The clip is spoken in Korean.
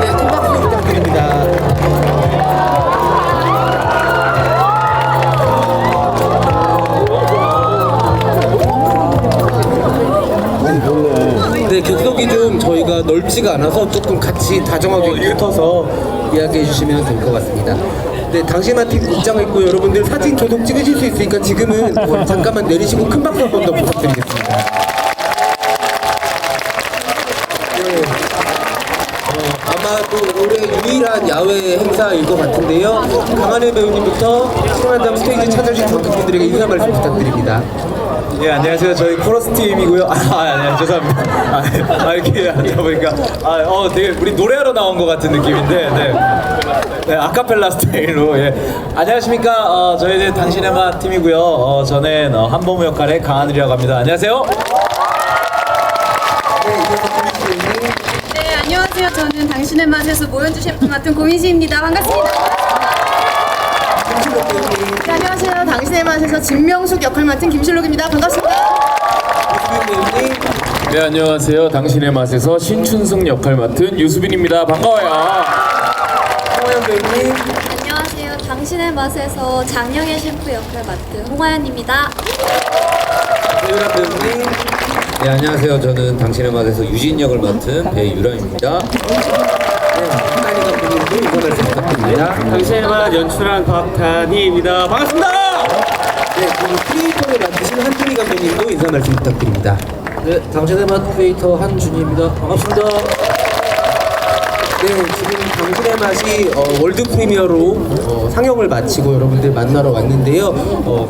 네, 큰 박수 부탁드립니다. 네, 객석이 좀 저희가 넓지가 않아서 조금 같이 다정하게 붙어서 이야기해 주시면 될 것 같습니다. 네, 당신한테 입장을 있고 여러분들 사진 조독 찍으실 수 있으니까 지금은 뭐 잠깐만 내리시고 큰 박수 한 번 더 부탁드리겠습니다. 아마도 올해 유일한 야외 행사일 것 같은데요. 강한혜 배우님부터 신화담 스테이지 찾아주신 관객분들에게 인사 말씀 부탁드립니다. 예 안녕하세요. 저희 코러스 팀이고요. 아, 아 네, 죄송합니다. 아, 아, 이렇게 하다 보니까. 아어 되게 우리 노래하러 나온 것 같은 느낌인데 네, 네 아카펠라 스타일로 예. 안녕하십니까. 어, 저희는 당신의 맛 팀이고요. 어, 저는 어, 한범우 역할의 강하늘이라고 합니다. 안녕하세요. 네, 안녕하세요. 저는 당신의 맛에서 모현주 셰프 맡은 고민시입니다. 반갑습니다. 네, 안녕하세요. 당신의 맛에서 진명숙 역할 맡은 김실록입니다. 반갑습니다. 네 안녕하세요. 당신의 맛에서 신춘승 역할 맡은 유수빈입니다. 반가워요. 홍화연 배우님. 안녕하세요. 당신의 맛에서 장영애 셰프 역할 맡은 홍화연입니다. 네, 안녕하세요. 저는 당신의 맛에서 유진 역을 맡은 배유람입니다. 네, 한나리 감독님도 인사 말씀 부탁드립니다. 당신의 맛 연출한 박탄희입니다. 반갑습니다. 네, 그리고 크리에이터를 맡으신 한준희 감독님도 인사 말씀 부탁드립니다. 네, 당신의 맛 크리에이터 한준희입니다. 반갑습니다. 네, 지금 당신의 맛이 어, 월드 프리미어로 어, 상영을 마치고 여러분들 만나러 왔는데요. 어,